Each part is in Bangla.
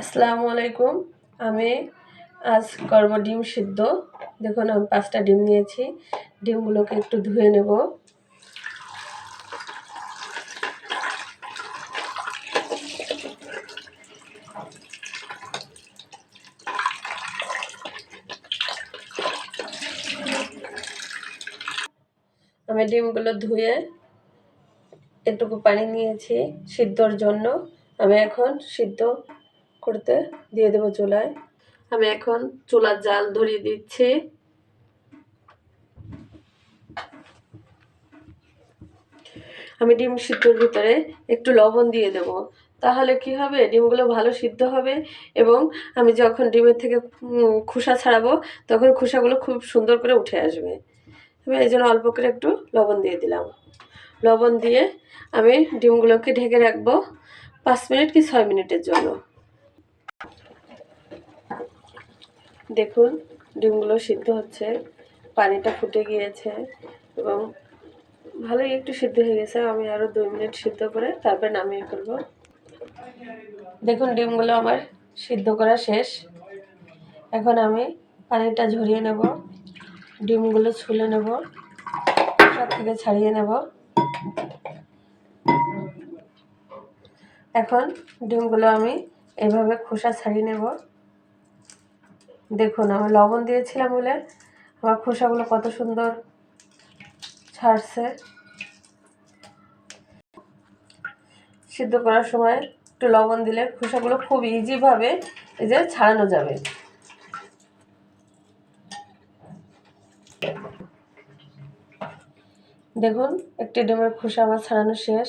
আসসালামু আলাইকুম। আমি আজ করব ডিম সিদ্ধ। দেখুন, আমি পাঁচটা ডিম নিয়েছি। ডিমগুলোকে একটু ধুয়ে নেব। আমি ডিমগুলো ধুয়ে এটুকু পানি নিয়েছি সিদ্ধর জন্য। আমি এখন সিদ্ধ করতে দিয়ে দেবো চুলায়। আমি এখন চুলার জাল ধরিয়ে দিচ্ছি। আমি ডিম সিদ্ধর ভিতরে একটু লবণ দিয়ে দেব। তাহলে কি হবে? ডিমগুলো ভালো সিদ্ধ হবে এবং আমি যখন ডিমের থেকে খোসা ছাড়াবো, তখন খোসাগুলো খুব সুন্দর করে উঠে আসবে। আমি এই জন্য অল্প করে একটু লবণ দিয়ে দিলাম। লবণ দিয়ে আমি ডিমগুলোকে ঢেকে রাখব পাঁচ মিনিট কি ছয় মিনিটের জন্য। দেখুন, ডিমগুলো সিদ্ধ হচ্ছে, পানিটা ফুটে গিয়েছে এবং ভালোই একটু সিদ্ধ হয়ে গেছে। আমি আরও দুই মিনিট সিদ্ধ করে তারপরে নামিয়ে ফেলব। দেখুন, ডিমগুলো আমার সিদ্ধ করা শেষ। এখন আমি পানিটা ঝরিয়ে নেব, ডিমগুলো ছুলে নেব, সব থেকে ছাড়িয়ে নেব। এখন ডিমগুলো আমি এভাবে খোসা ছাড়িয়ে নেব। দেখুন, আমি লবণ দিয়েছিলাম বলে আমার খোসাগুলো কত সুন্দর ছাড়ছে। সিদ্ধ করার সময় একটু লবণ দিলে খোসাগুলো খুব ইজিভাবে এই যে ছাড়ানো যাবে। দেখুন, একটি ডিমের খোসা আমার ছাড়ানো শেষ।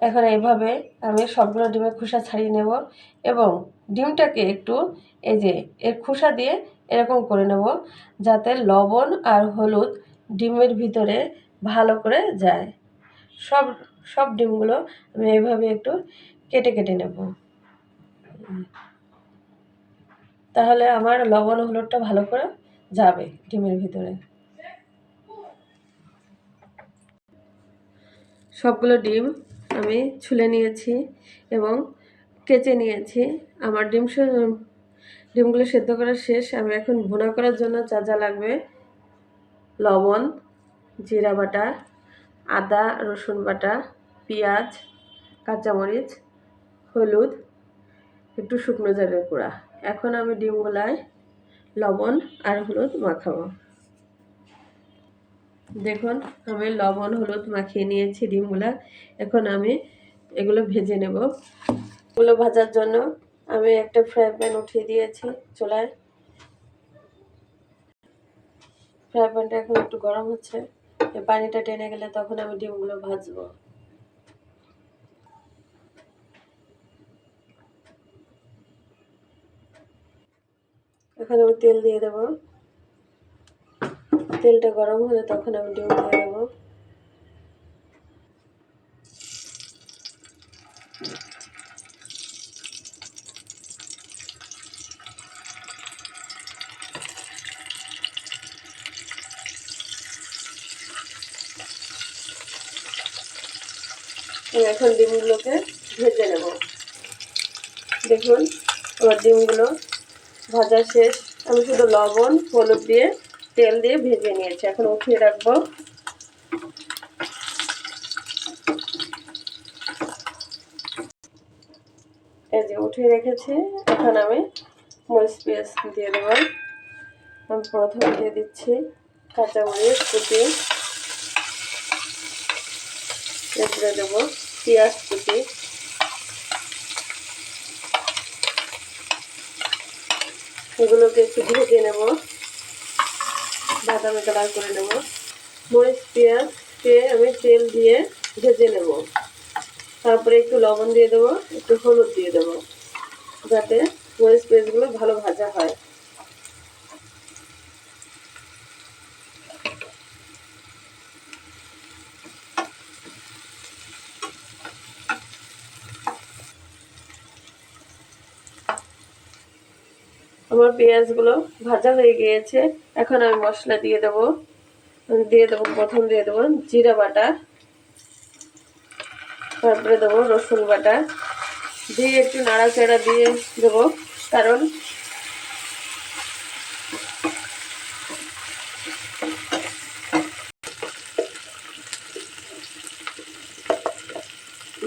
এখন এইভাবে আমি সবগুলো ডিমের খোসা ছাড়িয়ে নেব এবং ডিমটাকে একটু এই যে এর খোসা দিয়ে এরকম করে নেব যাতে লবণ আর হলুদ ডিমের ভিতরে ভালো করে যায়। সব সব ডিমগুলো আমি এইভাবে একটু কেটে কেটে নেব। তাহলে আমার লবণ হলুদটা ভালো করে যাবে ডিমের ভিতরে। সবগুলো ডিম আমি ছুলে নিয়েছি এবং কেচে নিয়েছি। আমার ডিম ডিমগুলো সেদ্ধ করা শেষ। আমি এখন ভুনা করার জন্য যা যা লাগবে, লবণ, জিরা বাটা, আদা, রসুন বাটা, পেঁয়াজ, কাঁচামরিচ, হলুদ, একটু শুকনো জলের গুঁড়া। এখন আমি ডিমগুলায় লবণ আর হলুদ মাখাবো। দেখুন, আমি লবণ, হলুদ মাখিয়ে নিয়েছি ডিমগুলা। এখন আমি এগুলো ভেজে নেব। এগুলো ভাজার জন্য আমি একটা ফ্রাই প্যান উঠিয়ে দিয়েছি চুলায়। ফ্রাই প্যানটা এখন একটু গরম হচ্ছে। পানিটা টেনে গেলে তখন আমি ডিমগুলো ভাজবো। এখন আমি তেল দিয়ে দেবো। তেলটা গরম হলে তখন আমি ডিম দিয়ে দেবো। এখন ডিমগুলোকে ভেজে নেব। দেখুন, আমার ডিমগুলো ভাজা শেষ। আমি শুধু লবণ, হলুদ দিয়ে তেল দিয়ে ভেজে নিয়েছি। এখন উঠিয়ে রাখব। এই যে উঠিয়ে রেখেছি। এখন আমি মরিচ পেঁয়াজ দিয়ে দেবো। আমি প্রথমে দিয়ে দিচ্ছি কাঁচা মরিচ, কুচি। এরপরে দেবো পেঁয়াজ, কুচি। এগুলোকে একটু ভেজে নেব। বাদামি কালার করে নেব। মরিচ পেঁয়াজকে আমি তেল দিয়ে ভেজে নেব। তারপরে একটু লবণ দিয়ে দেবো, একটু হলুদ দিয়ে দেবো। যাতে মরিচ পেঁয়াজগুলো ভালো ভাজা হয়। আমার পেঁয়াজগুলো ভাজা হয়ে গিয়েছে। এখন আমি মশলা দিয়ে দেবো। দিয়ে দেবো, প্রথম দিয়ে দেবো জিরা বাটা। তারপরে দেবো রসুন বাটা। দিয়ে একটু নাড়াচাড়া দিয়ে দেবো, কারণ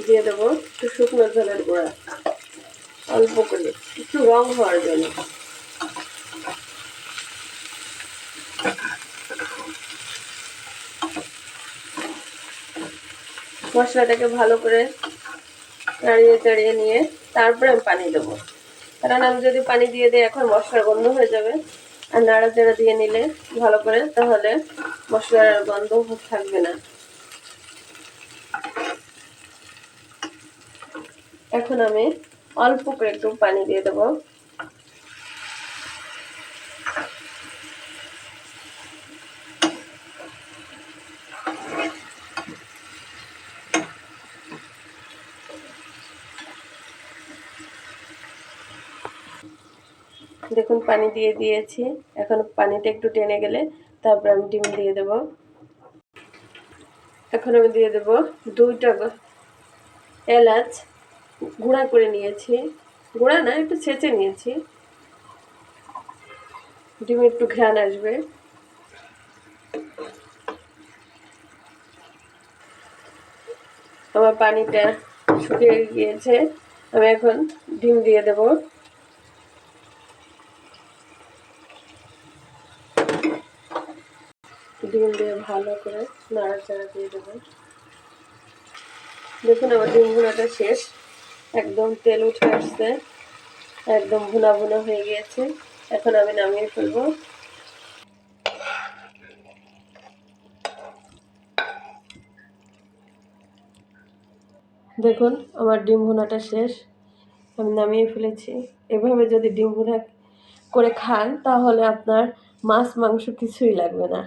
দিয়ে দেবো একটু শুকনো ঝোলের গুঁড়া, অল্প করে। একটু রং হওয়ার জন্য। মশলাটাকে ভালো করে নাড়িয়ে চাড়িয়ে নিয়ে তারপরে আমি পানি দেবো। কারণ আমি যদি পানি দিয়ে দিই, এখন মশলা গন্ধ হয়ে যাবে। আর নাড়াচাড়া দিয়ে নিলে ভালো করে, তাহলে মশলার গন্ধ থাকবে না। এখন আমি অল্প করে একটু পানি দিয়ে দেবো। দেখুন, পানি দিয়ে দিয়েছি। এখন পানিটা একটু টেনে গেলে তারপর আমি ডিম দিয়ে দেব। এখন আমি দিয়ে দেব দুইটা এলাচ গুঁড়া করে নিয়েছি। গুঁড়া না, একটু ছেঁচে নিয়েছি। ডিমে একটু ঘ্রাণ আসবে। আমার পানিটা শুকিয়ে গিয়েছে। আমি এখন ডিম দিয়ে দেবো। ডিম দিয়ে ভালো করে নাড়াচাড়া দিয়ে দেবো। দেখুন, আমার ডিম ভুনাটা শেষ। একদম তেল উঠে আসছে, একদম ভুনা ভুনা হয়ে গিয়েছে। এখন আমি নামিয়ে ফেলব। দেখুন, আমার ডিম ভুনাটা শেষ। আমি নামিয়ে ফেলেছি। এভাবে যদি ডিম ভুনা করে খান, তাহলে আপনার মাছ মাংস কিছুই লাগবে না।